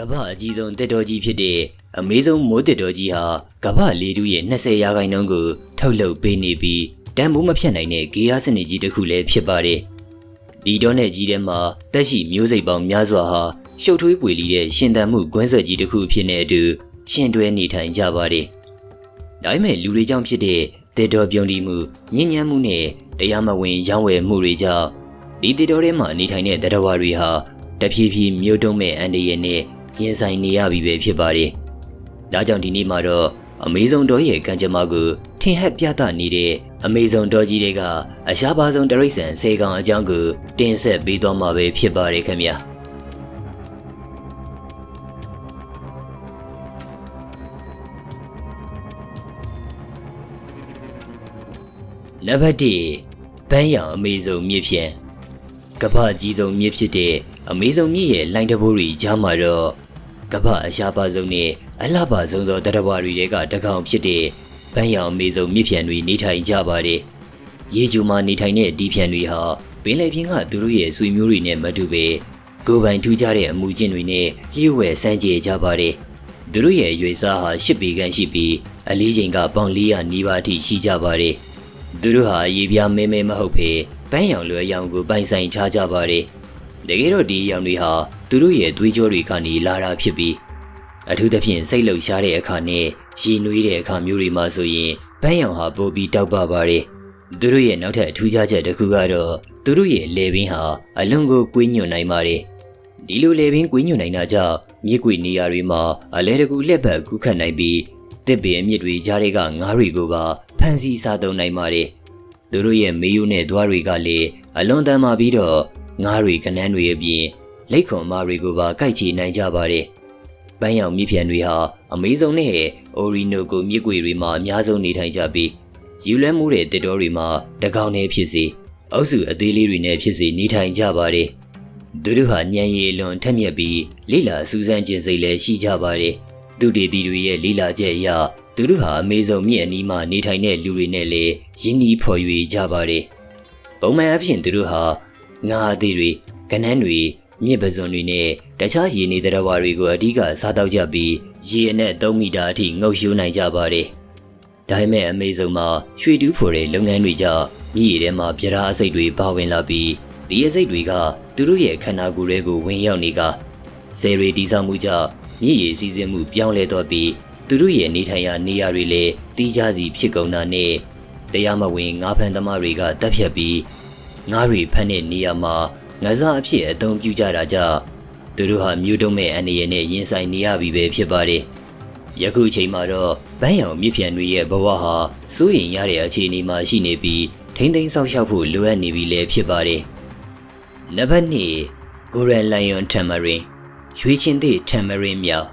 ကမ္ဘာအကြီးဆုံးတက်တော်ကြီးဖြစ်တဲ့အမေဇုံမိုးတက်တော်ကြီးဟာကမ္ဘာလေထုရဲ့20ရာခိုင်နှုန်းကိုထုတ်လုပ်ပေးနေပြီးတန်ဖိုးမဖြတ်နိုင်တဲ့ဂေယစနစ်ကြီးတစ်ခုလည်းဖြစ်ပါတယ်။ဒီတော့နဲ့ကြီးထဲမှာတက်ရှိမျိုးစိတ်ပေါင်းများစွာဟာရှုပ်ထွေးပွေလီတဲ့ရှင်သန်မှုကွင်းဆက်ကြီးတစ်ခုဖြစ်နေအတူရှင်တွဲနေထိုင်ကြပါတယ်။ဒါပေမဲ့လူတွေကြောင့်ဖြစ်တဲ့တေတော်ပြုံးတီမှုညဉ့်ညမ်းမှုနဲ့တရားမဝင်ရောင်းဝယ်မှုတွေကြောင့်ဒီတေတော်ထဲမှာနေထိုင်တဲ့တရဝါတွေဟာတဖြည်းဖြည်းမြို့တုံးမဲ့အန်ဒီရဲ့နဲ့ ရင်ဆိုင်နေရပြီပဲဖြစ်ပါတယ်။ဒါကြောင့်ဒီနေ့မှာတော့အမေဇုံတော်ရဲ့ကံကြမ္မာကိုထင်ဟပ်ပြသနေတဲ့အမေဇုံတော်ကြီးတွေကအရှားပါဆုံးတရိတ်ဆန်စေကောင်အကြောင်းကိုတင်ဆက်ပေးသွားမှာပဲဖြစ်ပါတယ်ခင်ဗျာ။နံပါတ်1ဘန်းရောင်အမေဇုံမြစ်ဖြင့်ကမ္ဘာကြီးဆုံးမြစ်ဖြစ်တဲ့အမေဇုံမြစ်ရဲ့လိုင်းတဘိုးတွေကြားမှာတော့ ကမ္ဘာအရှားပါဆုံးနဲ့အလှပဆုံးသောတရဝါတွေကတကောင်ဖြစ်တဲ့ဘန်းရောင်အမေဇုံမြစ်ဖြန်တွေနေထိုင်ကြပါတယ်။ရေကျူမှာနေထိုင်တဲ့ဒီဖြန်တွေဟာပင်လယ်ပြင်ကသူတို့ရဲ့ဆွေမျိုးတွေနဲ့မတူပဲကိုယ်ပိုင်ထူးခြားတဲ့အမူအကျင့်တွေနဲ့လျှို့ဝှက်စမ်းကြဲကြပါတယ်။သူတို့ရဲ့အရွယ်စားဟာ၈ပေခန့်ရှိပြီးအလေးချိန်ကပေါင်400နီးပါးအထိရှိကြပါတယ်။သူတို့ဟာရေပြားမဲမဲမဟုတ်ဖေပန်းရောင်လွယ်ရောင်ကိုပိုင်ဆိုင်ထားကြပါတယ်။ တကယ်တော့ဒီရောင်တွေဟာသူတို့ရဲ့သွေးကြောတွေကနေလာတာဖြစ်ပြီးအထူးသဖြင့်စိတ်လှုပ်ရှားတဲ့အခါနဲ့ရေနွေးတဲ့အခါမျိုးတွေမှာဆိုရင်ပန်းရောင်ဟာပိုပြီးတောက်ပပါတယ်။သူတို့ရဲ့နောက်ထပ်အထူးခြားချက်တစ်ခုကတော့သူတို့ရဲ့လေပင်ဟာအလွန်ကိုကွေးညွန့်နိုင်ပါတယ်။ဒီလိုလေပင်ကွေးညွန့်နိုင်တာကြောင့်မြစ်ကွေနေရာတွေမှာအလဲတကူလက်ပတ်ကူးခတ်နိုင်ပြီးတစ်ပင်အမြစ်တွေကြားတွေကငါးတွေကိုပါဖမ်းဆီးစားသုံးနိုင်ပါတယ်။သူတို့ရဲ့မေးရိုးနဲ့သွားတွေကလည်းအလွန်တန်မာပြီးတော့ ငါးတွေကနန်းတွေအပြင်လက်ခွန်မာတွေကိုပါကိုက်ချီနိုင်ကြပါတယ်။ပန်းရောင်မြစ်ဖြန်တွေဟာအမေဇုံနဲ့အိုရီနိုကိုမြစ်ကွေတွေမှာအများဆုံးနေထိုင်ကြပြီးယူလဲမှုတဲ့တစ်တော်တွေမှာတကောင်နဲ့ဖြစ်စေအုပ်စုအသေးလေးတွေနဲ့ဖြစ်စေနေထိုင်ကြပါတယ်။သူတို့ဟာညံရည်လွန်ထက်မြက်ပြီးလိလာစူးစမ်းခြင်းစိတ်လည်းရှိကြပါတယ်။သူတေတီတွေရဲ့လိလာချက်အရသူတို့ဟာအမေဇုံမြစ်အနီးမှာနေထိုင်တဲ့လူတွေနဲ့လည်းရင်းနှီးဖော်ရွေကြပါတယ်။ပုံမှန်အဖြစ်သူတို့ဟာ ငါးအသေးတွေကနန်းတွေမြစ်ပစွန်တွေနဲ့တခြားရေနေတဲ့ရဝါတွေကိုအဓိကစားတောက်ကြပြီးရေအနဲ့3မီတာအထိငုပ်ရှုံနိုင်ကြပါတယ်။ဒါပေမဲ့အမေဇုံမှာရွှေတူးဖော်တဲ့လုပ်ငန်းတွေကြောင့်မြစ်ရထဲမှာပြဓာအစိတ်တွေပါဝင်လာပြီးဒီအစိတ်တွေကသူတို့ရဲ့ခန္ဓာကိုယ်တွေကိုဝင်ရောက်နေကဆယ်ရီတီဆောင်မှုကြောင့်မြစ်ရည်စီးဆင်းမှုပြောင်းလဲတော့ပြီးသူတို့ရဲ့နေထိုင်ရာနေရာတွေလည်းတီးခြားစီဖြစ်ကုန်တာနဲ့တရားမဝင်ငါးဖန်သမားတွေကတပ်ဖြတ်ပြီး ငါးတွေဖမ်းတဲ့နေရာမှာငစားအဖြစ်အသုံးပြုကြတာကြောင့်သူတို့ဟာမြို့တုံးမဲ့အနေနဲ့ရင်ဆိုင်နေရပြီပဲဖြစ်ပါတယ်။ယခုအချိန်မှာတော့ဗန်းရောင်မြစ်ဖြန်တွေရဲ့ဘဝဟာစိုးရင်ရတဲ့အခြေအနေမှာရှိနေပြီးထိမ့်သိမ်းဆောက်ရှောက်ဖို့လိုအပ်နေပြီလည်းဖြစ်ပါတယ်။နံပါတ်2ဂိုရန်လိုင်ယွန်တမ်မရင်ရွှေချင်းသည့်တမ်မရင်မြောက်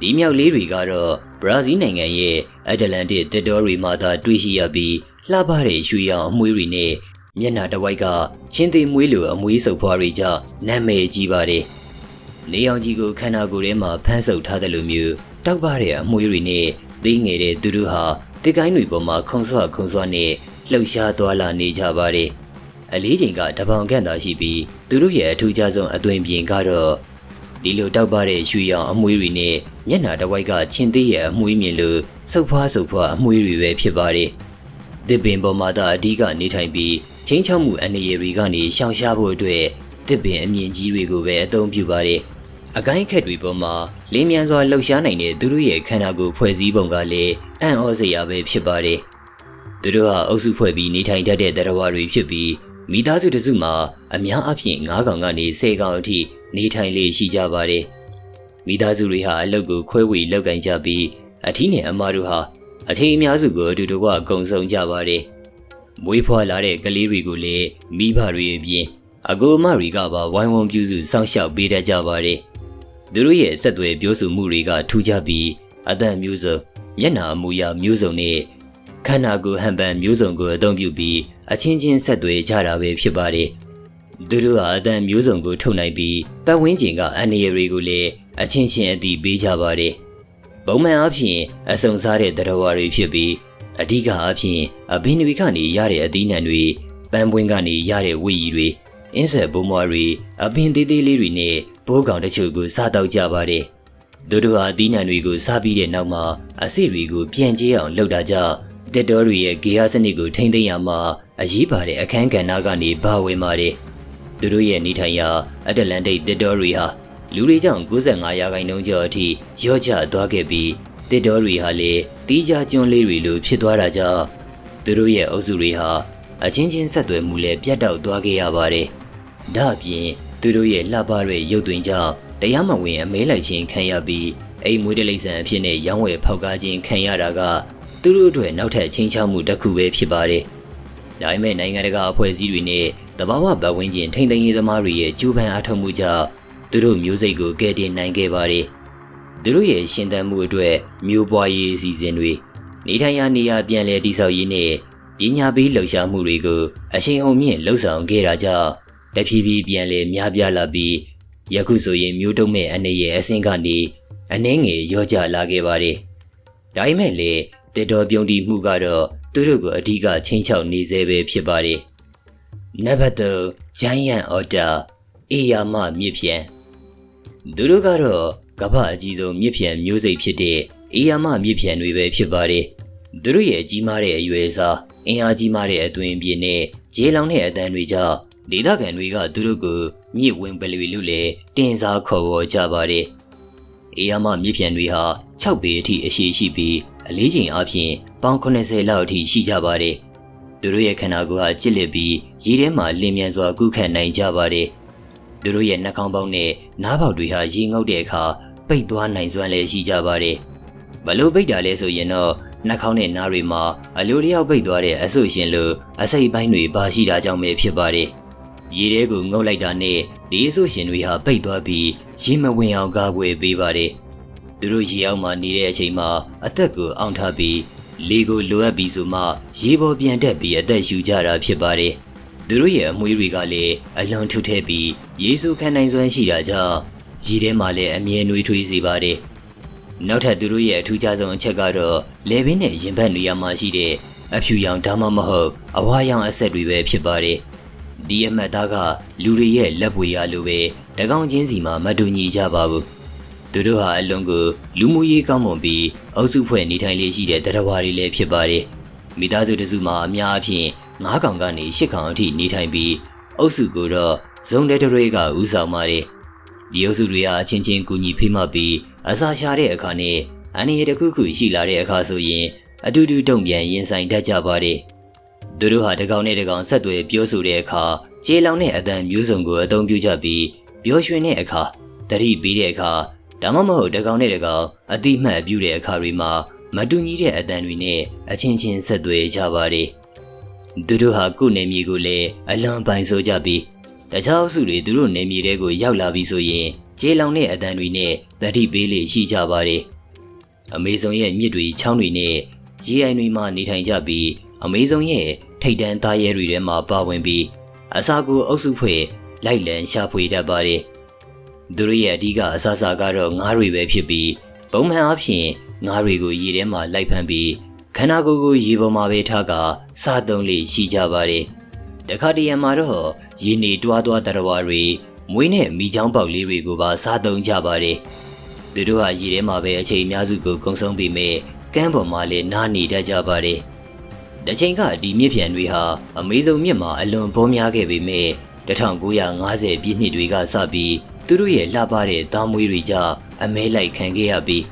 ဒီမြောက်လေးတွေကတော့ဘရာဇီးနိုင်ငံရဲ့အတလန်တစ်တစ်တော်တွေမှာသာတွေ့ရှိရပြီးလှပတဲ့ရွှေရောင်အမွှေးတွေနဲ့ မျက်နှာတစ်ဝိုက်ကချင်းသေးမွေးလိုအမွှေးစုပ်ဖွားတွေကြောင့်နာမည်ကြီးပါတယ်။နေအောင်ကြီးကိုခန္ဓာကိုယ်ထဲမှာဖမ်းဆုပ်ထားတယ်လို့မျိုးတောက်ပတဲ့အမွှေးတွေနဲ့သိငယ်တဲ့သူတို့ဟာတစ်ကိုင်းတွေပေါ်မှာခုံဆွခုံဆွနဲ့လှုပ်ရှားသွားလာနေကြပါတယ်။အလေးချိန်ကတပောင်ခန့်သာရှိပြီးသူတို့ရဲ့အထူးခြားဆုံးအသွင်ပြင်ကတော့ဒီလိုတောက်ပတဲ့ရွှေရောင်အမွှေးတွေနဲ့မျက်နှာတစ်ဝိုက်ကချင်းသေးရဲ့အမွှေးမြင်လို့စုပ်ဖွားစုပ်ဖွားအမွှေးတွေပဲဖြစ်ပါတယ်။တစ်ပင်ပေါ်မှာသာအဓိကနေထိုင်ပြီး ချင်းချောက်မှုအနေရတွေကနေရှောင်ရှားဖို့အတွက်တစ်ပင်အမြင့်ကြီးတွေကိုပဲအသုံးပြုပါတယ်။အကိုင်းခက်တွေပေါ်မှာလင်းမြန်စွာလှုပ်ရှားနိုင်တဲ့သူတို့ရဲ့ခန္ဓာကိုယ်ဖွဲ့စည်းပုံကလည်းအံ့ဩစရာပဲဖြစ်ပါတယ်။သူတို့ဟာအုပ်စုဖွဲ့ပြီးနေထိုင်တတ်တဲ့တရားဝါတွေဖြစ်ပြီးမိသားစုတစ်စုမှာအများအပြား9កောင်ကနေ10កောင်အထိနေထိုင်လေရှိကြပါတယ်။မိသားစုတွေဟာအလုပ်ကိုခွဲဝေလောက်ကင်ကြပြီးအထီးနဲ့အမတို့ဟာအချိန်အများစုကိုအတူတကွအကုံဆုံးကြပါတယ်။ မွေးဖွားလာတဲ့ကလေးတွေကိုလည်းမိဘတွေအပြင်အကိုအမတွေကပါဝိုင်းဝန်းပြုစုစောင့်ရှောက်ပေးတတ်ကြပါတယ်။သူတို့ရဲ့ဆက်သွယ်ပြောဆိုမှုတွေကထူးခြားပြီးအသက်မျိုးစုံမျက်နှာအမူအရာမျိုးစုံနဲ့ခန္ဓာကိုယ်ဟန်ပန်မျိုးစုံကိုအသုံးပြုပြီးအချင်းချင်းဆက်သွယ်ကြတာပဲဖြစ်ပါတယ်။သူတို့ဟာအတန်မျိုးစုံကိုထုတ်နိုင်ပြီးပတ်ဝန်းကျင်ကအန္တရာယ်တွေကိုလည်းအချင်းချင်းအသိပေးကြပါတယ်။ပုံမှန်အားဖြင့်အဆုံစားတဲ့တရားဝါတွေဖြစ်ပြီး အဓိကအားဖြင့်အဘိနဝီကနေရတဲ့အသီးနှံတွေပန်းပွင့်ကနေရတဲ့ဝိရီတွေအင်းဆက်ဘုံမွားတွေအပင်သေးသေးလေးတွေနဲ့ဘိုးကောင်တချို့ကိုစားတော့ကြပါတယ်သူတို့ဟာအသီးနှံတွေကိုစားပြီးတဲ့နောက်မှာအဆိပ်တွေကိုပြန်ကျဲအောင်လုပ်တာကြောင့်တက်တော်တွေရဲ့ဂေယစနစ်ကိုထိမ့်သိမ်းရမှာအရေးပါတဲ့အခန်းကဏ္ဍကနေပါဝင်ပါတယ်သူတို့ရဲ့နေထိုင်ရာအတ္တလန်တိတ်တက်တော်တွေဟာလူတွေကြောင့်95ရာခိုင်နှုန်းကျော်အထိရော့ကျသွားခဲ့ပြီး တက်တော်တွေဟာလည်းတီးကြကျွန်းလေးတွေလိုဖြစ်သွားတာကြောင့်သူတို့ရဲ့အုပ်စုတွေဟာအချင်းချင်းဆက်သွယ်မှုလည်းပြတ်တောက်သွားခဲ့ရပါတယ်။ဒါအပြင်သူတို့ရဲ့လှပတဲ့ရုပ်သွင်းကြောင့်တရားမဝင်အမဲလိုက်ခြင်းခံရပြီးအိမ်မွေးတလိမ့်ဆန်အဖြစ်နဲ့ရောင်းဝယ်ဖောက်ကားခြင်းခံရတာကသူတို့အတွက်နောက်ထပ်ချင်းချောက်မှုတစ်ခုပဲဖြစ်ပါတယ်။ဒါပေမဲ့နိုင်ငံတကာအဖွဲ့အစည်းတွေနဲ့တဘာဝပတ်ဝန်းကျင်ထိန်းသိမ်းရေးသမားတွေရဲ့ကြိုးပမ်းအားထုတ်မှုကြောင့်သူတို့မျိုးစိတ်ကိုကယ်တင်နိုင်ခဲ့ပါတယ်။ သူတို့ရဲ့ရှင်သန်မှုအတွက်မျိုးပွားရေးအစီအစဉ်တွေနေထိုင်ရာနေရာပြန်လည်တည်ဆောက်ရေးနဲ့ပညာပေးလှုပ်ရှားမှုတွေကိုအရှိန်အဟုန်မြင့်လှုပ်ဆောင်ခဲ့တာကြောင့်တဖြည်းဖြည်းပြန်လည်များပြားလာပြီးယခုဆိုရင်မျိုးတုံးမဲ့အနေရဲ့အဆင့်ကနေအနှင်းငယ်ရော့ကျလာခဲ့ပါတယ်။ဒါပေမဲ့လေတေတော်ပြုံးတီမှုကတော့သူတို့ကိုအဓိကချင်းချောက်နေစေပဲဖြစ်ပါတယ်။နံပါတ်3 Giant Order အေယာမမြစ်ပြန်သူတို့ကတော့ ကမ္ဘာအကြီးဆုံးမြစ်ပြန်မျိုးစိတ်ဖြစ်တဲ့အေယာမမြစ်ပြန်တွေပဲဖြစ်ပါတယ်။သူတို့ရဲ့ကြီးမားတဲ့အရွယ်အစားအင်အားကြီးမားတဲ့အသွင်ပြင်းနဲ့ဂျေလောင်တဲ့အတန်းတွေကြောင့်ဒေသခံတွေကသူတို့ကိုမြစ်ဝင်ပလွေလို့လည်းတင်စားခေါ်ဝေါ်ကြပါတယ်။အေးရမမြစ်ပြန်တွေဟာ6ပေအထိအရှိရှိပြီးအလေးချိန်အပြင်ပေါင်80လောက်အထိရှိကြပါတယ်။သူတို့ရဲ့ခန္ဓာကိုယ်ဟာကျစ်လက်ပြီးရေထဲမှာလင်းမြန်စွာကုခတ်နိုင်ကြပါတယ်။သူတို့ရဲ့နှာခေါင်းပေါက်နဲ့နားပေါက်တွေဟာရေငုပ်တဲ့အခါ ပိတ်သွားနိုင်စွမ်းလည်းရှိကြပါတယ်။ဘလို့ပိတ်တာလဲဆိုရင်တော့နှာခေါင်းနဲ့နားတွေမှာအလိုလျောက်ပိတ်သွားတဲ့အဆုရှင်လိုအစိပ်ပိုင်းတွေပါရှိတာကြောင့်ပဲဖြစ်ပါတယ်။ရေထဲကိုငုပ်လိုက်တာနဲ့ဒီအဆုရှင်တွေဟာပိတ်သွားပြီးရေမဝင်အောင်ကာကွယ်ပေးပါတယ်။သူတို့ရေအောက်မှာနေတဲ့အချိန်မှာအသက်ကိုအောင့်ထားပြီးလေကိုလိုအပ်ပြီးဆိုမှရေပေါ်ပြန်တက်ပြီးအသက်ရှူကြတာဖြစ်ပါတယ်။သူတို့ရဲ့အမွှေးတွေကလည်းအလွန်ထုထဲပြီးယေရှုခံနိုင်စွမ်းရှိတာကြောင့် ရေထဲမှာလည်းအမြဲနှွေးထွေးစေပါတယ်။နောက်ထပ်သူတို့ရဲ့အထူးခြားဆုံးအချက်ကတော့လေဘင်းနဲ့ရင်ဘတ်နေရာမှာရှိတဲ့အဖြူရောင်ဒါမှမဟုတ်အဝါရောင်အဆက်တွေပဲဖြစ်ပါတယ်။ဒီအမှတ်သားကလူတွေရဲ့လက်ပွေရလိုပဲတကောင်ချင်းစီမှာမတူညီကြပါဘူး။သူတို့ဟာအလွန်ကိုလူမှုရေးကောင်းမွန်ပြီးအုပ်စုဖွဲ့နေထိုင်လေးရှိတဲ့တရားဝါတွေလည်းဖြစ်ပါတယ်။မိသားစုတစုမှာအများအပြား၅ကောင်ကနေ၈ကောင်အထိနေထိုင်ပြီးအုပ်စုကိုတော့ဇုံတဲ့တွေကဥဆောင်ပါတယ်။ ဒီအုပ်စုတွေဟာအချင်းချင်းကူညီဖိမပြီးအစာရှာတဲ့အခါနဲ့အန္တရာယ်တစ်ခုခုရှိလာတဲ့အခါဆိုရင်အတူတူတုံ့ပြန်ရင်ဆိုင်တတ်ကြပါတယ်။သူတို့ဟာတကောင်နဲ့တကောင်ဆက်သွယ်ပြောဆိုတဲ့အခါကျေလောင်တဲ့အတန်မျိုးစုံကိုအသုံးပြုကြပြီးပြောရွှင်တဲ့အခါတတိပြီးတဲ့အခါဒါမှမဟုတ်တကောင်နဲ့တကောင်အတိမှတ်ပြုတဲ့အခါတွေမှာမတူညီတဲ့အတန်တွေနဲ့အချင်းချင်းဆက်သွယ်ကြပါတယ်။သူတို့ဟာကိုယ်နေမြေကိုလည်းအလွန်ပိုင်ဆိုကြပြီး တခြားအစုတွေသူတို့နေမြေတွေကိုရောက်လာပြီဆိုရင်ကျေလောင်တဲ့အတန်တွေနဲ့တတိပေးလေရှိကြပါတယ်။အမေဇုံရဲ့မြစ်တွေချောင်းတွေနဲ့ရေအိုင်တွေမှာနေထိုင်ကြပြီးအမေဇုံရဲ့ထိတ်တန်းသားရဲတွေထဲမှာပါဝင်ပြီးအစာကိုအုပ်စုဖွဲ့လိုက်လံရှာဖွေတတ်ပါတယ်။သူတို့ရဲ့အဓိကအစာစာကတော့ငါးတွေပဲဖြစ်ပြီးပုံမှန်အားဖြင့်ငါးတွေကိုရေထဲမှာလိုက်ဖမ်းပြီးခန္ဓာကိုယ်ကိုရေပေါ်မှာပဲထားကစားသုံးလေရှိကြပါတယ်။ တခါတရံမှာတော့ရေနေတွားတွားတရဝါတွေမွေးနဲ့မိချောင်းပေါက်လေးတွေကိုပါစားသုံးကြပါတယ်။သူတို့ဟာရေထဲမှာပဲအချိန်အများစုကိုကုံဆုံးပြီးမြဲကမ်းပေါ်မှာလည်းနားနေတတ်ကြပါတယ်။တချိန်ကဒီမြစ်ဖြန်တွေဟာအမေဇုံမြစ်မှာအလွန်ပေါများခဲ့ပေမဲ့1950ပြည့်နှစ်တွေကစပြီးသူတို့ရဲ့လှပတဲ့သားမွေးတွေကြောင့်အမဲလိုက်ခံခဲ့ရပြီး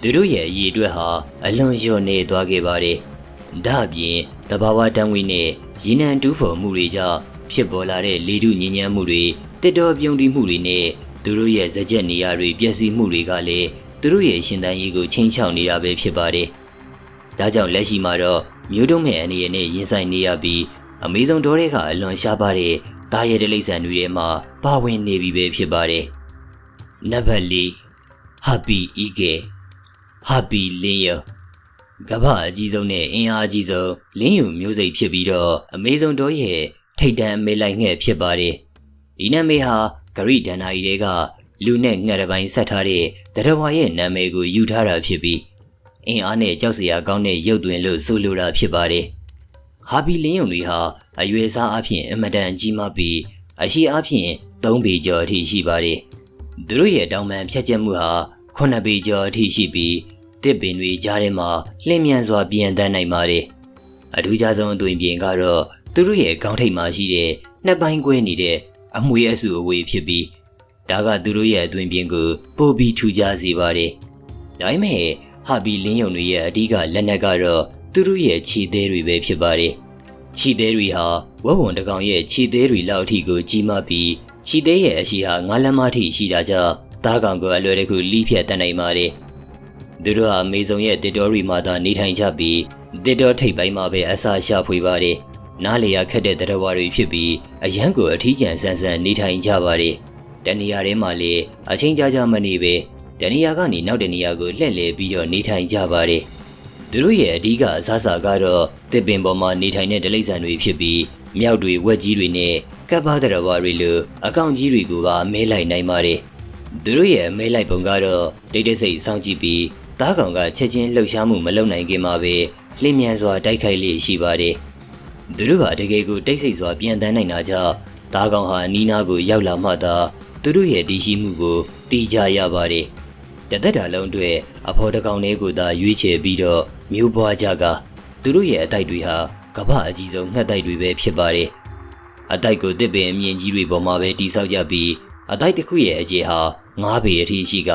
သူတို့ရဲ့အရေးအတွက်ဟာအလွန်လျော့နေသွားခဲ့ပါတယ်။ဒါအပြင် တဘာဝတံငွေနဲ့ရေနံတူးဖော်မှုတွေကြောင့်ဖြစ်ပေါ်လာတဲ့လေထုညဉ့်ညမ်းမှုတွေတစ်တော်ပြုံတီမှုတွေနဲ့သူတို့ရဲ့ဇကြက်နေရာတွေပျက်စီးမှုတွေကလည်းသူတို့ရဲ့ရှင်သန်ရေးကိုချင်းချောက်နေတာပဲဖြစ်ပါတယ်။ဒါကြောင့်လက်ရှိမှာတော့မျိုးတုံးမဲ့အနေနဲ့ရင်ဆိုင်နေရပြီးအမေဇုံတော်တွေကအလွန်ရှားပါတဲ့တာရဲတလိမ့်ဆန်တွေထဲမှာပါဝင်နေပြီပဲဖြစ်ပါတယ်။နံပါတ်၄ Happy Eagle Happy Lion ကမ္ဘာအကြီးဆုံးနဲ့အင်အားအကြီးဆုံးလင်းယူမျိုးစိတ်ဖြစ်ပြီးတော့အမေဇုံတော်ရဲ့ထိတ်တန့်အမေလိုက်ငှက်ဖြစ်ပါတယ်။ဒီနာမည်ဟာဂရိဒန်နာကြီးတွေကလူနဲ့ငှက်တစ်ပိုင်းဆက်ထားတဲ့တရဝါရဲ့နာမည်ကိုယူထားတာဖြစ်ပြီးအင်အားနဲ့ကြောက်စရာကောင်းတဲ့ရုပ်သွင်းလို့ဆိုလိုတာဖြစ်ပါတယ်။ဟာဘီလင်းယုံတွေဟာအရွယ်စားအဖြစ်အမတန်ကြီးမားပြီးအရှိအဖြစ်၃ပေကျော်အထိရှိပါတယ်။သူတို့ရဲ့တောင်ပန်ဖြတ်ချက်မှုဟာခုနှစ်ပေကျော်အထိရှိပြီး တစ်ပင်တွေကြားထဲမှာလင်းမြန်စွာပြန်တန်းနိုင်ပါတယ်အထူးခြားဆုံးအသွင်ပြင်ကတော့သူတို့ရဲ့ခေါင်းထိပ်မှာရှိတဲ့နှစ်ပိုင်းကွဲနေတဲ့အမွေအဆူအဝေးဖြစ်ပြီးဒါကသူတို့ရဲ့အသွင်ပြင်ကိုပိုပြီးထူခြားစေပါတယ်ဒါပေမဲ့ဟာဘီလင်းယုံတွေရဲ့အဓိကလက်နက်ကတော့သူတို့ရဲ့ခြေသေးတွေပဲဖြစ်ပါတယ်ခြေသေးတွေဟာဝက်ဝံတကောင်ရဲ့ခြေသေးတွေလောက်အထိကိုကြီးမားပြီးခြေသေးရဲ့အရှိဟာငါးလက်မထိရှိတာကြောင့်သားကောင်ကိုအလွယ်တကူလိဖြတ်တတ်နိုင်ပါတယ် သူတို့ဟာမေဆုံရဲ့တစ်တော်ရီမှာသာနေထိုင်ကြပြီးတစ်တော်ထိပ်ပိုင်းမှာပဲအစာရှာဖွေပါတယ်နားလေရခက်တဲ့တရဝါတွေဖြစ်ပြီးအရန်ကိုအထီးကျန်ဆန်းဆန်းနေထိုင်ကြပါတယ်တနေရာထဲမှာလေအချင်းကြကြမနေပဲတနေရာကနေနောက်တနေရာကိုလှည့်လည်ပြီးတော့နေထိုင်ကြပါတယ်သူတို့ရဲ့အဓိကအစားအစာကတော့တစ်ပင်ပေါ်မှာနေထိုင်တဲ့ဒလိမ့်ဆန်တွေဖြစ်ပြီးမြောက်တွေဝက်ကြီးတွေနဲ့ကပ်ပါတရဝါတွေလိုအကောင်ကြီးတွေကိုပါမဲလိုက်နိုင်ပါတယ်သူတို့ရဲ့မဲလိုက်ပုံကတော့တိတ်တိတ်ဆိတ်စောင့်ကြည့်ပြီး သားကောင်ကချက်ချင်းလှုပ်ရှားမှုမလုပ်နိုင်ခင်မှာပဲလင်းမြန်စွာတိုက်ခိုက်လေရှိပါတယ်သူတို့ကတကယ်ကိုတိတ်ဆိတ်စွာပြန်တန်းနိုင်တာကြောင့်သားကောင်ဟာနီးနားကိုရောက်လာမှသာသူတို့ရဲ့တည်ရှိမှုကိုတီးကြရပါတယ်တသက်တာလုံးအတွက်အဖော်တကောင်လေးကိုသာရွေးချယ်ပြီးတော့မျိုးပွားကြကသူတို့ရဲ့အတိုက်တွေဟာကမ္ဘာအကြီးဆုံးငှက်တိုက်တွေပဲဖြစ်ပါတယ်အတိုက်ကိုတစ်ပင်အမြင့်ကြီးတွေပေါ်မှာပဲတိဆောက်ကြပြီးအတိုက်တစ်ခုရဲ့အကျေဟာ9ပေအထိရှိက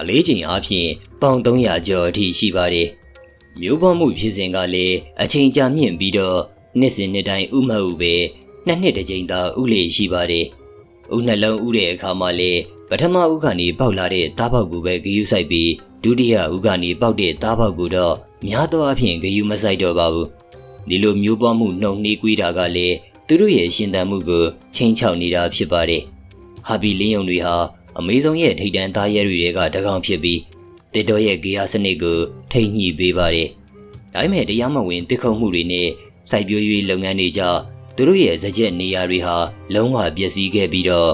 အလေးချိန်အားဖြင့်ပေါင်300ကျော်အထိရှိပါတယ်မျိုးပွားမှုဖြစ်စဉ်ကလည်းအချိန်ကြာမြင့်ပြီးတော့နှစ်စဉ်နှစ်တိုင်းဥမဟုတ်ပဲနှစ်နှစ်တစ်ကြိမ်သာဥလေရှိပါတယ်ဥနှလုံးဥတဲ့အခါမှာလည်းပထမဥကနေပေါက်လာတဲ့သားပေါက်ကိုပဲဂယုစိုက်ပြီးဒုတိယဥကနေပေါက်တဲ့သားပေါက်ကိုတော့များသောအားဖြင့်ဂယုမစိုက်တော့ပါဘူးဒီလိုမျိုးပွားမှုနှုံနှေးကွေးတာကလည်းသူတို့ရဲ့ရှင်သန်မှုကိုချိန်ချောက်နေတာဖြစ်ပါတယ်ဟာဘီလင်းယုံတွေဟာ အမေဇုံရဲ့ထိတ်တန့်သားရဲတွေကတကောင်ဖြစ်ပြီးတစ်တော်ရဲ့ဂေယစနစ်ကိုထိတ်ညှိပေးပါတယ်ဒါပေမဲ့တရားမဝင်တစ်ခုံမှုတွေနဲ့စိုက်ပျိုးရေးလုပ်ငန်းတွေကြောင့်သူတို့ရဲ့ဇကြက်နေရာတွေဟာလုံးဝပျက်စီးခဲ့ပြီးတော့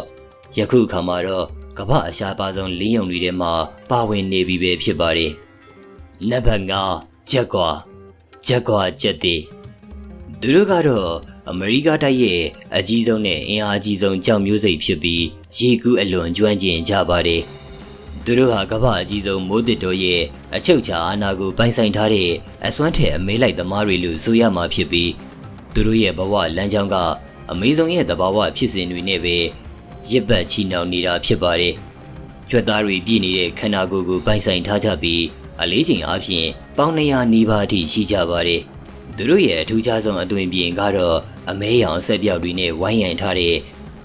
ယခုအခါမှာတော့ကမ္ဘာအရှားပါဆုံးလင်းယုံတွေထဲမှာပါဝင်နေပြီပဲဖြစ်ပါတယ်။နံပါတ်5ချက်ကွာချက်ကွာချက်တည် သူတို့ကတော့အမေရိကတိုက်ရဲ့အကြီးဆုံးနဲ့အင်အားကြီးဆုံးကြောင်မျိုးစိတ်ဖြစ်ပြီးရေကူးအလွန်ကျွမ်းကျင်ကြပါတယ်။သူတို့ဟာကမ္ဘာအကြီးဆုံးမိုးတစ်တော်ရဲ့အချုပ်ချာအာဏာကိုပိုင်ဆိုင်ထားတဲ့အစွမ်းထက်အမေးလိုက်သမားတွေလို့ဆိုရမှာဖြစ်ပြီးသူတို့ရဲ့ဘဝလမ်းကြောင်းကအမေဇုံရဲ့သဘာဝဖြစ်စဉ်တွေနဲ့ပဲရစ်ပတ်ချီနှောင်နေတာဖြစ်ပါတယ်။ကျွတ်သားတွေပြည့်နေတဲ့ခန္ဓာကိုယ်ကိုပိုင်ဆိုင်ထားကြပြီးအလေးချိန်အပြင်ပေါင်း200နီးပါးအထိရှိကြပါတယ်။ သူတို့ရဲ့အထူးခြားဆုံးအသွင်ပြင်ကတော့အမဲရောင်ဆက်ပြောက်တွေနဲ့ဝိုင်းရံထားတဲ့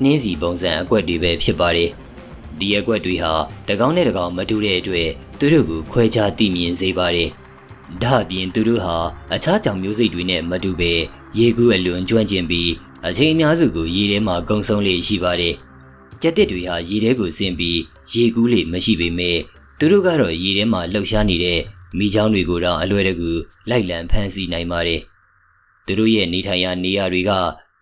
နှင်းစီပုံစံအကွက်တွေပဲဖြစ်ပါတယ်။ဒီအကွက်တွေဟာတကောင်နဲ့တကောင်မတူတဲ့အတွက်သူတို့ကိုခွဲခြားသိမြင်စေပါတယ်။ဒါအပြင်သူတို့ဟာအခြားကြောင်မျိုးစိတ်တွေနဲ့မတူပဲရေကူးအလွန်ကျွမ်းကျင်ပြီးအချိန်အများစုကိုရေထဲမှာကုန်းဆုံးလေရှိပါတယ်။ကြက်တစ်တွေဟာရေထဲကိုဆင်းပြီးရေကူးလေမရှိပေမဲ့သူတို့ကတော့ရေထဲမှာလှုပ်ရှားနေတဲ့ မိချောင်းတွေကိုတော့အလွယ်တကူလိုက်လံဖမ်းဆီးနိုင်ပါတယ်။သူတို့ရဲ့နေထိုင်ရာနေရာတွေက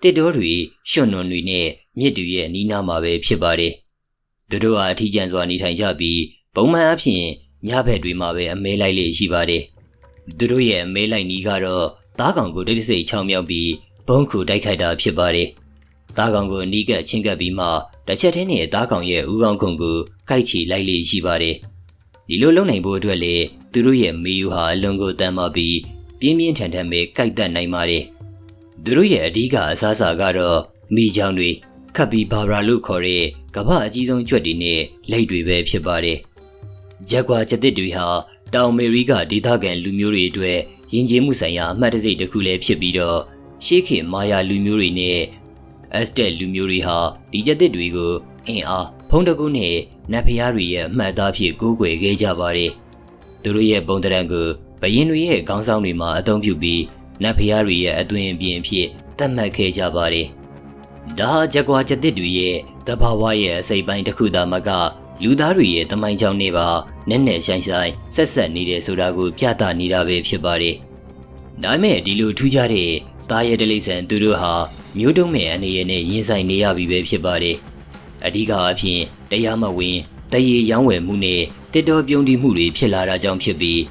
တစ်တောတွေရွှွန်နွန်တွေနဲ့မြစ်တွေရဲ့အနီးနားမှာပဲဖြစ်ပါတယ်။သူတို့ဟာအထီးကျန်စွာနေထိုင်ကြပြီးပုံမှန်အဖြစ်ညဘက်တွေမှာပဲအမဲလိုက်လေရှိပါတယ်။သူတို့ရဲ့အမဲလိုက်နီးကတော့သားကောင်ကိုဒိတ်စိတ်ချောင်းမြောက်ပြီးဘုံခုတိုက်ခိုက်တာဖြစ်ပါတယ်။သားကောင်ကိုအနီးကပ်ချင်းကပ်ပြီးမှတစ်ချက်တည်းနဲ့သားကောင်ရဲ့ဦးခေါင်းခုံကိုကိုက်ချီလိုက်လေရှိပါတယ်။ဒီလိုလုံနိုင်ဖို့အတွက်လေ သူတို့ရဲ့မေယူဟာအလွန်ကိုတမ်းမာပြီးပြင်းပြင်းထန်ထန်ပဲကိုက်တက်နိုင်ပါတယ်။သူတို့ရဲ့အဓိကအစားအစာကတော့မိချောင်းတွေခပ်ပြီးဘာဘရာလို့ခေါ်တဲ့ကမ္ဘာအကြီးဆုံးကြွက်တွေနဲ့လိတ်တွေပဲဖြစ်ပါတယ်။ဂျက်ကွာချက်တစ်တွေဟာတောင်အမေရိကဒေသခံလူမျိုးတွေအတွက်ယဉ်ကျေးမှုဆိုင်ရာအမှတ်တရစိတ်တစ်ခုလည်းဖြစ်ပြီးတော့ရှေးခေတ်မာယာလူမျိုးတွေနဲ့အက်စတက်လူမျိုးတွေဟာဒီချက်တစ်တွေကိုအင်အားဖုံးတကူနဲ့နတ်ဖျားတွေရဲ့အမှတ်အသားဖြစ်ကိုးကွယ်ခဲ့ကြပါတယ်။ သူတို့ရဲ့ပုံတရံကိုဘရင်တွေရဲ့ခေါင်းဆောင်တွေမှာအသုံးပြုပြီးနတ်ဖျားတွေရဲ့အသွင်အပြင်ဖြစ်သတ်မှတ်ခဲ့ကြပါတယ်။ဒါဟာဂျကွာချက်တစ်တွေရဲ့တဘာဝရဲ့အစိပ်ပိုင်းတစ်ခုသာမကလူသားတွေရဲ့တမိုင်းကြောင်းတွေပါနက်နက်ရှိုင်းရှိုင်းဆက်ဆက်နေတယ်ဆိုတာကိုပြသနေတာပဲဖြစ်ပါတယ်။ဒါပေမဲ့ဒီလိုထူးခြားတဲ့သားရဲတလိဆန်သူတို့ဟာမျိုးတုံးမဲ့အနေနဲ့ရင်ဆိုင်နေရပြီပဲဖြစ်ပါတယ်။အဓိကအဖြစ်တရားမဝင် တရေရောင်းဝယ်မှုနဲ့တစ်တော်ပြုံးတိမှုတွေဖြစ်လာတာကြောင့်ဖြစ်ပြီး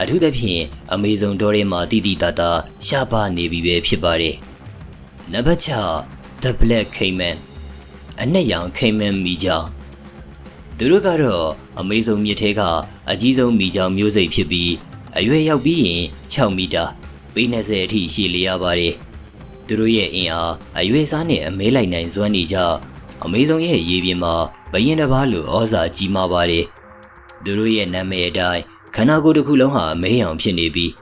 အထူးသဖြင့်အမေဇုံတော်ထဲမှာတည်တည်တတာရှားပါနေပြီပဲဖြစ်ပါတယ်။နံပါတ်6 The Black Cayman အနက်ရောင် Cayman မိကြောင်သူတို့ကတော့အမေဇုံမြစ်ထဲကအကြီးဆုံးမိချောင်မျိုးစိတ်ဖြစ်ပြီးအရွယ်ရောက်ပြီးရင်6မီတာပေ20အထိရှည်လျားပါတယ်။သူတို့ရဲ့အင်အားအရွယ်စားနဲ့အမဲလိုက်နိုင်စွမ်းနေကြအမေဇုံရဲ့ရေပြင်မှာ ဘရင်တစ်ပါးလိုဩဇာကြီးမားပါတယ်။သူတို့ရဲ့နာမည်အတိုင်းခန္ဓာကိုယ်တစ်ခုလုံးဟာအမဲရောင်ဖြစ်နေပြီး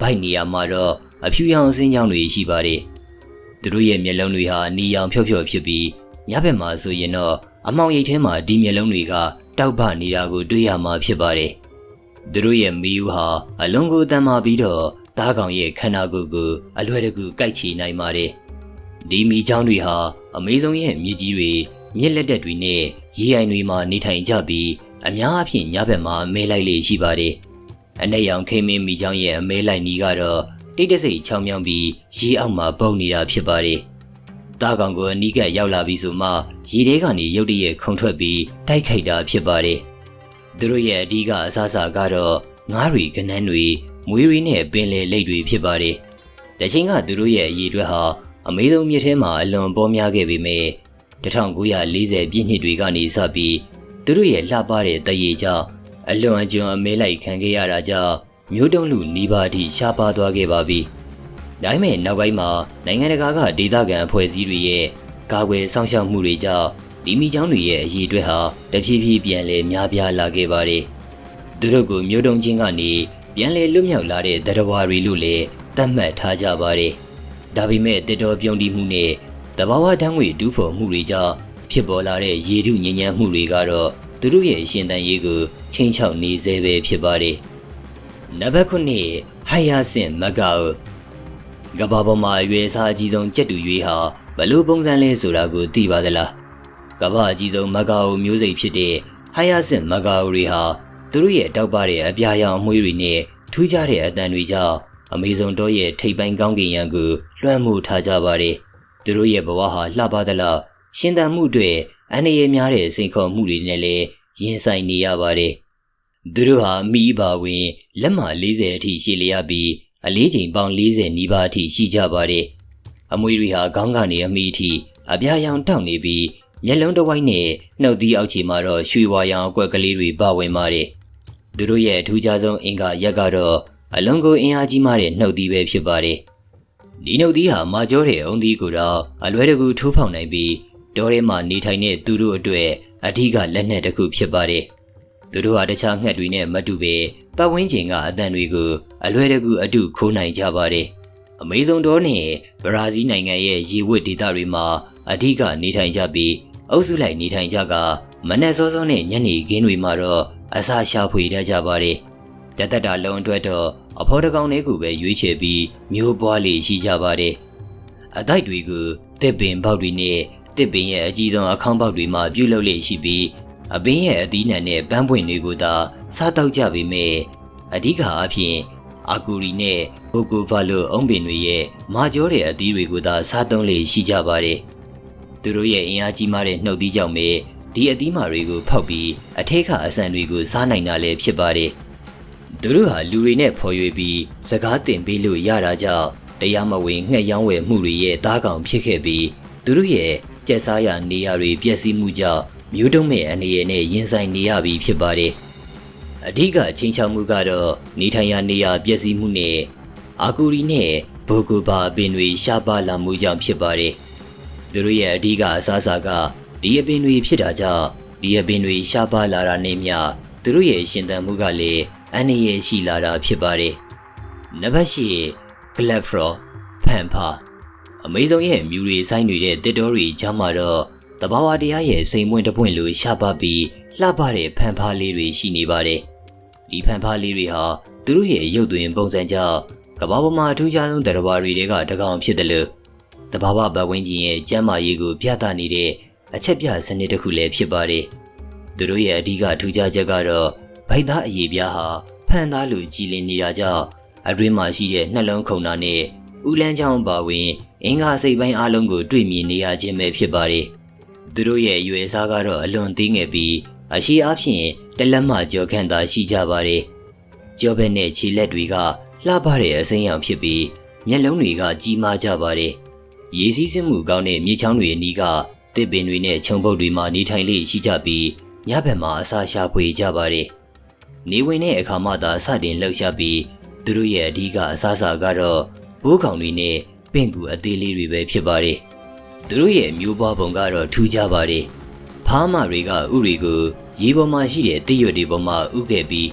ဗိုက်နေရာမှာတော့အဖြူရောင်အစင်းကြောင်းတွေရှိပါတယ်။သူတို့ရဲ့မျက်လုံးတွေဟာနီရောင်ဖြော့ဖြော့ဖြစ်ပြီးညဘက်မှာဆိုရင်တော့အမောင်ရိပ်ထဲမှာဒီမျက်လုံးတွေကတောက်ပနေတာကိုတွေ့ရမှာဖြစ်ပါတယ်။သူတို့ရဲ့မီးဦးဟာအလွန်ကိုတန်မာပြီးတော့သားကောင်ရဲ့ခန္ဓာကိုယ်ကိုအလွယ်တကူကိုက်ချီနိုင်ပါတယ်။ဒီမီးချောင်းတွေဟာအမေဆုံးရဲ့မြေကြီးတွေ မြစ်လက်တက်တွေနဲ့ရေအိုင်တွေမှာနေထိုင်ကြပြီးအများအပြားညဘက်မှာအမဲလိုက်လေရှိပါတယ်။အနက်ရောင်ခိမင်းမီးချောင်းရဲ့အမဲလိုက်နီးကတော့တိတ်တဆိတ်ချောင်းမြောင်းပြီးရေအောက်မှာပုတ်နေတာဖြစ်ပါတယ်။တာကောင်ကိုအနီးကပ်ရောက်လာပြီဆိုမှရေထဲကနေရုတ်တရက်ခုန်ထွက်ပြီးတိုက်ခိုက်တာဖြစ်ပါတယ်။သူတို့ရဲ့အဓိကအစားအစာကတော့ငါးတွေကနန်းတွေမွေးရီနဲ့ပင်လယ်လိပ်တွေဖြစ်ပါတယ်။တချိန်ကသူတို့ရဲ့အရေးအတွက်ဟာအမေဆုံးမြစ်ထဲမှာအလွန်ပေါများခဲ့ပေမဲ့ 1940ပြည့်နှစ်တွေကနေစပြီးသူတို့ရဲ့လှပတဲ့တရေကြောင့်အလွန်အကျွံအမဲလိုက်ခံခဲ့ရတာကြောင့်မျိုးတုံးလူနီးပါးအထိရှားပါသွားခဲ့ပါပြီ။ဒါပေမဲ့နောက်ပိုင်းမှာနိုင်ငံတကာကဒေသခံအဖွဲ့အစည်းတွေရဲ့ကာကွယ်စောင့်ရှောက်မှုတွေကြောင့်ဒီမိချောင်းတွေရဲ့အရေးအတွက်ဟာတဖြည်းဖြည်းပြန်လည်များပြားလာခဲ့ပါတယ်။သူတို့ကိုမျိုးတုံးချင်းကနေပြန်လည်လွတ်မြောက်လာတဲ့တရဝါတွေလို့လည်းသတ်မှတ်ထားကြပါတယ်။ဒါပေမဲ့တတော်ပြုံးတီမှုနဲ့ တဘာဝဓာတ်ငွေဒူးဖော်မှုတွေကြောင့်ဖြစ်ပေါ်လာတဲ့ရေထုညဉ့်ညမ်းမှုတွေကတော့သူတို့ရဲ့ရှင်တန်ရေးကိုချင်းချောက်နေစေပဲဖြစ်ပါတယ်။နံပါတ်9ဟိုင်ယာဆင်မကာအိုကဘာပေါ်မှာအရွယ်အစားအကြီးဆုံးကြက်တူရွေးဟာဘလို့ပုံစံလဲဆိုတာကိုသိပါသလား။ကဘာအကြီးဆုံးမကာအိုမျိုးစိတ်ဖြစ်တဲ့ဟိုင်ယာဆင်မကာအိုတွေဟာသူတို့ရဲ့တောက်ပတဲ့အပြာရောင်အမွှေးတွေနဲ့ထူးခြားတဲ့အတန်တွေကြောင့်အမေဇုန်တောရဲ့ထိပ်ပိုင်းကောင်းကင်ယံကိုလွှမ်းမိုးထားကြပါတယ်။ သူတို့ရဲ့ဘဝဟာလှပသလားရှင်သန်မှုတွေအန္တရာယ်များတဲ့စိန်ခေါ်မှုတွေနဲ့လည်းရင်ဆိုင်နေရပါတယ်။သူတို့ဟာမိပါဝင်လက်မ40အထိရှိလျက်ပြီးအလေးချိန်ပေါင်း40နီးပါးအထိရှိကြပါတယ်။အမွေတွေဟာခေါင်းကနေအမိအထိအပြာရောင်တောက်နေပြီးမျက်လုံးတစ်ဝိုက်နဲ့နှုတ်သီးအောက်ခြေမှာတော့ရွှေဝါရောင်အကွက်ကလေးတွေပါဝင်ပါတယ်။သူတို့ရဲ့အထူးခြားဆုံးအင်္ဂါရက်ကတော့အလွန်ကိုအင်အားကြီးမားတဲ့နှုတ်သီးပဲဖြစ်ပါတယ်။ ဒီနှုတ်သီးဟာမာကျောတဲ့အုံသီးကိုတော့အလွဲတကူထိုးဖောက်နိုင်ပြီးတောထဲမှာနေထိုင်တဲ့သူတို့အတွက်အထူးကလက်နက်တစ်ခုဖြစ်ပါတယ်။သူတို့ဟာတခြားငှက်တွေနဲ့မတူပဲပတ်ဝန်းကျင်ကအတန်တွေကိုအလွဲတကူအတုခိုးနိုင်ကြပါတယ်။အမေဇုန်တောနဲ့ဘရာဇီးနိုင်ငံရဲ့ရေဝတ်ဒေသတွေမှာအထူးကနေထိုင်ကြပြီးအုပ်စုလိုက်နေထိုင်ကြကမနက်စောစောနဲ့ညနေခင်းတွေမှာတော့အစာရှာဖွေတတ်ကြပါတယ်။ တသက်တာလုံးအတွက်တော့အဖေါ်တကောင်လေးကိုပဲရွေးချယ်ပြီးမျိုးပွားလေးရှိကြပါတယ်။အတိုက်တွေကိုတစ်ပင်ပေါက်တွေနဲ့တစ်ပင်ရဲ့အကြီးဆုံးအခန်းပေါက်တွေမှာပြုတ်လုပ်လေရှိပြီးအပင်ရဲ့အသီးနှံနဲ့ပန်းပွင့်တွေကိုသာစားတောက်ကြပေမဲ့အဓိကအဖြစ်အာကူရီနဲ့ဘိုကိုဗာလိုအုံပင်တွေရဲ့မာကျောတဲ့အသီးတွေကိုသာစားသုံးလေရှိကြပါတယ်။သူတို့ရဲ့အင်အားကြီးမားတဲ့နှုတ်သီးကြောင့်ပဲဒီအသီးမာတွေကိုဖောက်ပြီးအထက်က အဆန်တွေကိုစားနိုင်တာလည်းဖြစ်ပါတယ်။ သူတို့ဟာလူတွေနဲ့ဖော်ရွေပြီးစကားတင်ပေးလို့ရတာကြောင့်တရားမဝင်ငှက်ရောင်းဝယ်မှုတွေရဲ့တားကောင်ဖြစ်ခဲ့ပြီးသူတို့ရဲ့ကျက်စားရနေရတွေပျက်စီးမှုကြောင့်မျိုးတုံးမဲ့အနေနဲ့နဲ့ရင်ဆိုင်နေရပြီဖြစ်ပါတယ်။အဓိကချင်းချောက်မှုကတော့နေထိုင်ရာနေရာပျက်စီးမှုနဲ့အာကူရီနဲ့ဘိုကူဘာအပင်တွေရှားပါလာမှုကြောင့်ဖြစ်ပါတယ်။သူတို့ရဲ့အဓိကအစားအစာကဒီအပင်တွေဖြစ်တာကြောင့်ဒီအပင်တွေရှားပါလာတာနဲ့မျှသူတို့ရဲ့ရှင်သန်မှုကလည်း အန္တရာယ်ရှိလာတာဖြစ်ပါတယ်။နံပါတ်၈ Glafro ဖန်ဖာအမေဇုံရဲ့မြူတွေဆိုင်နေတဲ့တစ်တော်တွေကြားမှာတော့တဘာဝတရားရဲ့စိန်ပွင့်တပွင့်လိုရှားပါပြီးလှပတဲ့ဖန်ဖားလေးတွေရှိနေပါတယ်။ဒီဖန်ဖားလေးတွေဟာသူတို့ရဲ့ရုပ်သွင်းပုံစံကြောင့်ကဘာပေါ်မှာအထူးခြားဆုံးတရဝါတွေကတကောင်ဖြစ်တယ်လို့တဘာဝပတ်ဝန်းကျင်ရဲ့ကျမ်းမာရေးကိုပြသနေတဲ့အချက်ပြစနစ်တစ်ခုလည်းဖြစ်ပါတယ်။သူတို့ရဲ့အဓိကထူးခြားချက်ကတော့ ဗိုက်သားအရေးပြားဟာဖန်သားလိုကြည်လင်နေတာကြောင့်အတွင်းမှာရှိတဲ့နှလုံးခုန်တာနဲ့ဥလန်းချောင်းပါဝင်အင်္ဂါစိတ်ပိုင်းအလုံးကို တွေ့မြင်နေရခြင်းပဲဖြစ်ပါတယ်။သူတို့ရဲ့ရွယ်စားကတော့အလွန်သေးငယ်ပြီးအရှိအဖြစ်တလက်မကြော်ခန့်သာရှိကြပါတယ်။ကြောဘက်နဲ့ခြေလက်တွေကလှပတဲ့အစိမ်းရောင်ဖြစ်ပြီးမျက်လုံးတွေကကြီးမားကြပါတယ်။ရေစီးစင်းမှုကောင်းတဲ့မြေချောင်းတွေအနီးကတစ်ပင်တွေနဲ့ခြုံပုတ်တွေမှာနေထိုင်လေရှိကြပြီးညဘက်မှာအစာရှာဖွေကြပါတယ်။ နေဝင်တဲ့အခါမှသာစတင်လှုပ်ရှားပြီးသူတို့ရဲ့အဓိကအစားအစာကတော့ဘိုးကောင်တွေနဲ့ပင့်ကူအသေးလေးတွေပဲဖြစ်ပါတယ်။သူတို့ရဲ့မျိုးပွားပုံကတော့ထူးခြားပါတယ်။ဖားမတွေကဥတွေကိုရေပေါ်မှာရှိတဲ့တိရွတ်တွေပေါ်မှာဥခဲ့ပြီး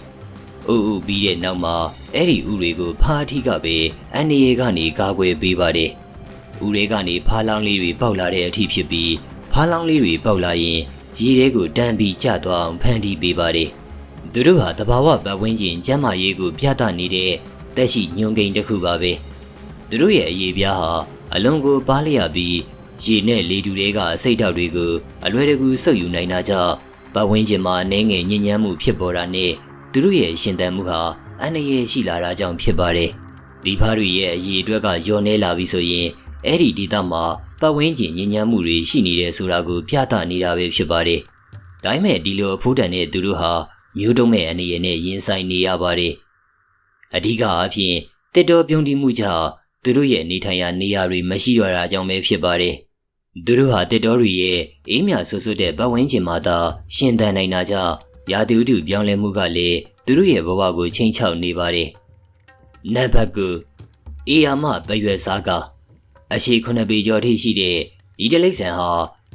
ဥဥပြီးတဲ့နောက်မှာအဲ့ဒီဥတွေကိုဖားအထိကပဲအန်ဒီရေကနေကာကွယ်ပေးပါတယ်။ဥတွေကနေဖားလောင်းလေးတွေပေါက်လာတဲ့အထိဖြစ်ပြီးဖားလောင်းလေးတွေပေါက်လာရင်ရေထဲကိုတန်းပြီးကျသွားအောင်ဖန်တီးပေးပါတယ်။ သူတို့ဟာတဘာဝပတ်ဝန်းကျင်ကျမ်းမာရေးကိုပြသနေတဲ့တက်ရှိညွန်ကိန်းတစ်ခုပါပဲ။သူတို့ရဲ့အရေးပြားဟာအလွန်ကိုပါလျက်ပြီးရေနဲ့လေတူတွေကအစိတ်ဓာတ်တွေကိုအလွယ်တကူစုပ်ယူနိုင်တာကြောင့်ပတ်ဝန်းကျင်မှာအနေငယ်ညဉ့်ညမ်းမှုဖြစ်ပေါ်တာနဲ့သူတို့ရဲ့ရှင်သန်မှုဟာအန္တရာယ်ရှိလာတာကြောင့်ဖြစ်ပါတယ်။ဒီဖားတွေရဲ့အရေးအတွက်ကညော်နေလာပြီဆိုရင်အဲ့ဒီဒေသမှာပတ်ဝန်းကျင်ညဉ့်ညမ်းမှုတွေရှိနေတဲ့ဆိုတာကိုပြသနေတာပဲဖြစ်ပါတယ်။ဒါပေမဲ့ဒီလိုအဖိုးတန်တဲ့သူတို့ဟာ မျိုးတုံးမဲ့အနေနဲ့ရင်ဆိုင်နေရပါတယ်။အဓိကအားဖြင့်တစ်တော်ပြုံးတိမှုကြောင့်သူတို့ရဲ့နေထိုင်ရာနေရာတွေမရှိတော့တာကြောင့်ပဲဖြစ်ပါတယ်။သူတို့ဟာတစ်တော်တွေရဲ့အေးမြဆွဆွတဲ့ပတ်ဝန်းကျင်မှာသာရှင်သန်နိုင်တာကြောင့်ရာသီဥတုပြောင်းလဲမှုကလည်းသူတို့ရဲ့ဘဝကိုချိန်ချောက်နေပါတယ်။နံပါတ်9အေယာမပရွယ်စားကအရှိခုနှစ်ပေကျော်ထိရှိတဲ့ဒီတလိษံဟာ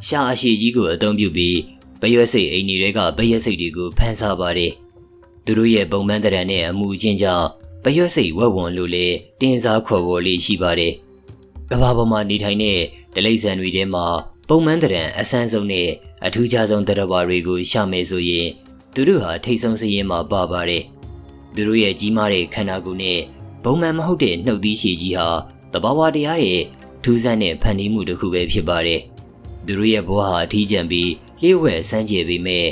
ရှာအရှိကြီးကိုအသုံးပြုပြီး ပရွက်စိတ်အိမ်တွေကပရွက်စိတ်တွေကိုဖန်ဆားပါတယ်။သူတို့ရဲ့ပုံမှန်တရံနဲ့အမှုချင်းကြောင့်ပရွက်စိတ်ဝက်ဝံလို့လေတင်စားခေါ်ပေါ်လေးရှိပါတယ်။ကဘာပေါ်မှာနေထိုင်တဲ့တလိษံတွေထဲမှာပုံမှန်တရံအဆန်းဆုံးနဲ့အထူးခြားဆုံးတရဘာတွေကိုရှာမယ်ဆိုရင်သူတို့ဟာထိတ်ဆုံးစရင်မှာပါပါတယ်။သူတို့ရဲ့ကြီးမားတဲ့ခန္ဓာကိုယ်နဲ့ဘုံမှန်မဟုတ်တဲ့နှုတ်သီးရှည်ကြီးဟာတဘာဝတရားရဲ့ထူးဆန်းတဲ့ဖန်တီးမှုတစ်ခုပဲဖြစ်ပါတယ်။သူတို့ရဲ့ဘဝဟာအထီးကျန်ပြီး လျှို့ဝှက်ဆန်းကျယ်ပေမဲ့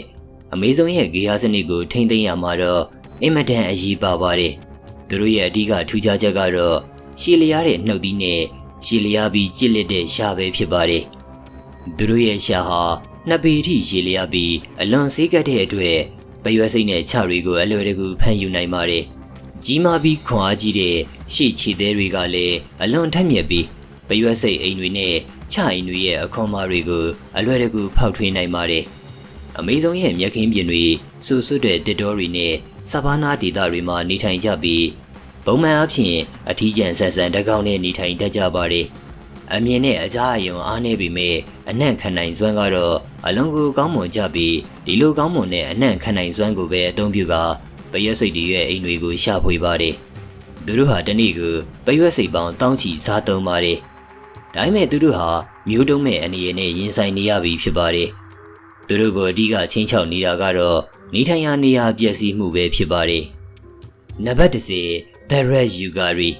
အမေဇုံရဲ့ဂေဟာစနစ်ကိုထိမ့်သိမ်းရမှာတော့အင်မတန်အရေးပါပါတယ်။သူတို့ရဲ့အဓိကထူးခြားချက်ကတော့ရှည်လျားတဲ့နှုတ်သီးနဲ့ရှည်လျားပြီးကြစ်လက်တဲ့ရှားပဲဖြစ်ပါတယ်။သူတို့ရဲ့ရှားဟာနှစ်ပေထိရှည်လျားပြီးအလွန်စေးကပ်တဲ့အတွက်ပရွက်စိတ်နဲ့ခြတွေကိုအလွယ်တကူဖန်ယူနိုင်ပါတယ်။ကြီးမားပြီးခွန်အားကြီးတဲ့ရှေ့ခြေသေးတွေကလည်းအလွန်ထက်မြက်ပြီးပရွက်စိတ်အိမ်တွေနဲ့ ခြအိမ်တွေရဲ့အခွန်မာတွေကိုအလွယ်တကူဖောက်ထွင်းနိုင်ပါတယ်။အမေဇုံရဲ့မြက်ခင်းပြင်တွေဆူဆွတ်တဲ့တစ်တော်တွေနဲ့စဘာနာဒေသတွေမှာနေထိုင်ကြပြီးပုံမှန်အားဖြင့်အထီးကျန်ဆန်ဆန်တကောင်းနဲ့နေထိုင်တတ်ကြပါတယ်။အမြင်နဲ့အကြအယုံအားနေပေမဲ့အနံ့ခံနိုင်စွမ်းကတော့အလုံးကိုကောင်းမွန်ကြပြီးဒီလိုကောင်းမွန်တဲ့အနံ့ခံနိုင်စွမ်းကိုပဲအသုံးပြုကပရွက်စိတ်တွေရဲ့အိမ်တွေကိုရှာဖွေပါတယ်။သူတို့ဟာတနေ့ကိုပရွက်စိတ်ပေါင်းတောင်းချီစားသုံးပါတယ်။ ဒါပေမဲ့သူတို့ဟာမျိုးတုံးမဲ့အနေနဲ့ရင်ဆိုင်နေရပြီဖြစ်ပါတယ်။သူတို့ကိုအဓိကချင်းချောက်နေတာကတော့နေထိုင်ရာနေရာပျက်စီးမှုပဲဖြစ်ပါတယ်။နံပါတ်30 The Red Yugari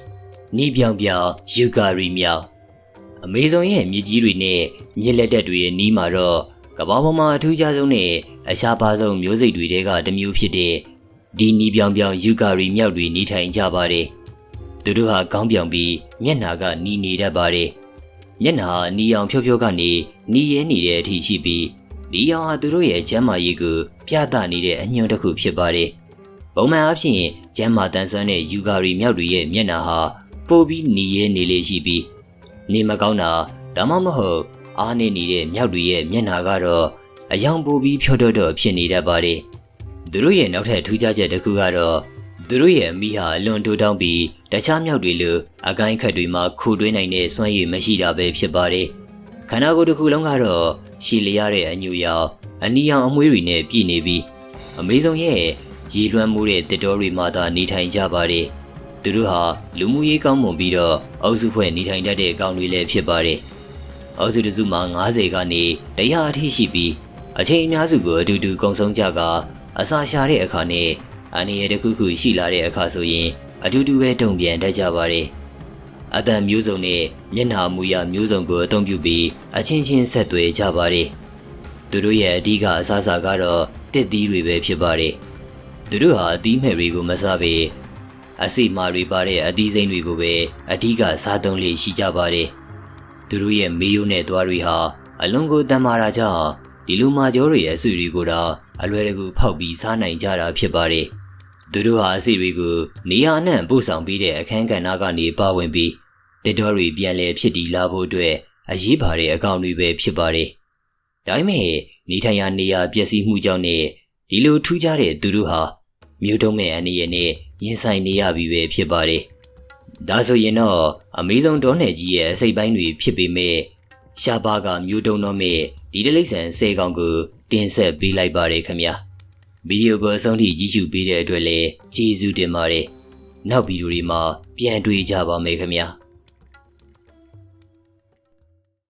နီးပြောင်ပြောင် Yugari မြောက်အမေဇုံရဲ့မြစ်ကြီးတွေနဲ့မြစ်လက်တက်တွေရဲ့နီးမှာတော့ကဘာပေါ်မှာအထူးခြားဆုံးနဲ့အရှားပါဆုံးမျိုးစိတ်တွေတဲကတစ်မျိုးဖြစ်တဲ့ဒီနီးပြောင်ပြောင် Yugari မြောက်တွေနေထိုင်ကြပါတယ်။သူတို့ဟာကောင်းပြောင်ပြီးမျက်နာကနီးနေတတ်ပါတယ်။ မျက်နာဟာနီအောင်ဖြိုးဖြိုးကနေနီးရဲနေတဲ့အထိရှိပြီးနီအောင်ဟာသူတို့ရဲ့ကျမ်းမာရေးကိုပြသနေတဲ့အညွန့်တစ်ခုဖြစ်ပါတယ်။ပုံမှန်အားဖြင့်ကျမ်းမာတန်ဆွမ်းတဲ့ယူဂါရီမြောက်တွေရဲ့မျက်နှာဟာပိုပြီးနီရဲနေလေရှိပြီးနေမကောင်းတာဒါမှမဟုတ်အားနေနေတဲ့မြောက်တွေရဲ့မျက်နှာကတော့အယောင်ပိုပြီးဖြောတော့တော့ဖြစ်နေတတ်ပါတယ်။သူတို့ရဲ့နောက်ထပ်ထူးခြားချက်တစ်ခုကတော့ သူတို့ရဲ့အမိဟာအလွန်တိုးတောင်းပြီးတခြားမြောက်တွေလိုအကိုင်းခတ်တွေမှာခူတွင်းနိုင်တဲ့စွမ်းရည်မရှိတာပဲဖြစ်ပါတယ်။ခန္ဓာကိုယ်တစ်ခုလုံးကတော့ရှည်လျားတဲ့အညူရောင်အနီရောင်အမွှေးတွေနဲ့ပြည့်နေပြီးအမေဆုံးရဲ့ရေလွှမ်းမှုတဲ့တစ်တော်တွေမှာသာနေထိုင်ကြပါတယ်။သူတို့ဟာလူမှုရေးကောင်းမွန်ပြီးတော့အုပ်စုဖွဲ့နေထိုင်တတ်တဲ့ကောင်တွေလည်းဖြစ်ပါတယ်။အုပ်စုတစ်စုမှာ90ကနေ100အထိရှိပြီးအချိန်အများစုကိုအတူတူကုံဆုံးကြကအစာရှာတဲ့အခါနဲ့ အန္တရာယ်တစ်ခုခုရှိလာတဲ့အခါဆိုရင်အတူတူပဲတုံ့ပြန်တတ်ကြပါတယ်။အတန်မျိုးစုံနဲ့မျက်နှာမူရမျိုးစုံကိုအသုံးပြုပြီးအချင်းချင်းဆက်သွယ်ကြပါတယ်။သူတို့ရဲ့အဓိကအစားအစာကတော့တစ်သီးတွေပဲဖြစ်ပါတယ်။သူတို့ဟာအသီးမဲ့တွေကိုမစားပေအစိမာတွေပါတဲ့အသီးစိမ်းတွေကိုပဲအဓိကစားသုံးလေရှိကြပါတယ်။သူတို့ရဲ့မေးရိုးနဲ့သွားတွေဟာအလွန်ကိုတန်မာတာကြောင့်ဒီလိုမာကျော်တွေရဲ့အဆွေတွေကိုတော့အလွယ်တကူဖောက်ပြီးစားနိုင်ကြတာဖြစ်ပါတယ်။ သူတို့ဟာအစီတွေကိုနေရာနှံ့ပို့ဆောင်ပြီးတဲ့အခန်းကဏ္ဍကနေပါဝင်ပြီးတစ်တော်တွေပြန်လည်ဖြစ်တည်လာဖို့အတွက်အရေးပါတဲ့အကောင့်တွေပဲဖြစ်ပါတယ်။ဒါဒါပေမဲ့နေထိုင်ရာနေရာပျက်စီးမှုကြောင့်နဲ့ဒီလိုထူးခြားတဲ့သူတို့ဟာမြို့တုံးမဲ့အနေနဲ့ရင်ဆိုင်နေရပြီပဲဖြစ်ပါတယ်။ဒါဆိုရင်တော့အမေဇုံဒေါနယ်ကြီးရဲ့အစိတ်ပိုင်းတွေဖြစ်ပေမဲ့ရှားပါကမြို့တုံးတော့မဲ့ဒီတလိမ့်ဆန်ဆယ်ကောင်ကိုတင်ဆက်ပေးလိုက်ပါတယ်ခင်ဗျာ။ ဗီဒီယိုကိုအဆုံးထိကြည့်ရှုပေးတဲ့အတွက်လည်းကျေးဇူးတင်ပါတယ်။နောက်ဗီဒီယိုတွေမှာပြန်တွေ့ကြပါမယ်ခင်ဗျာ။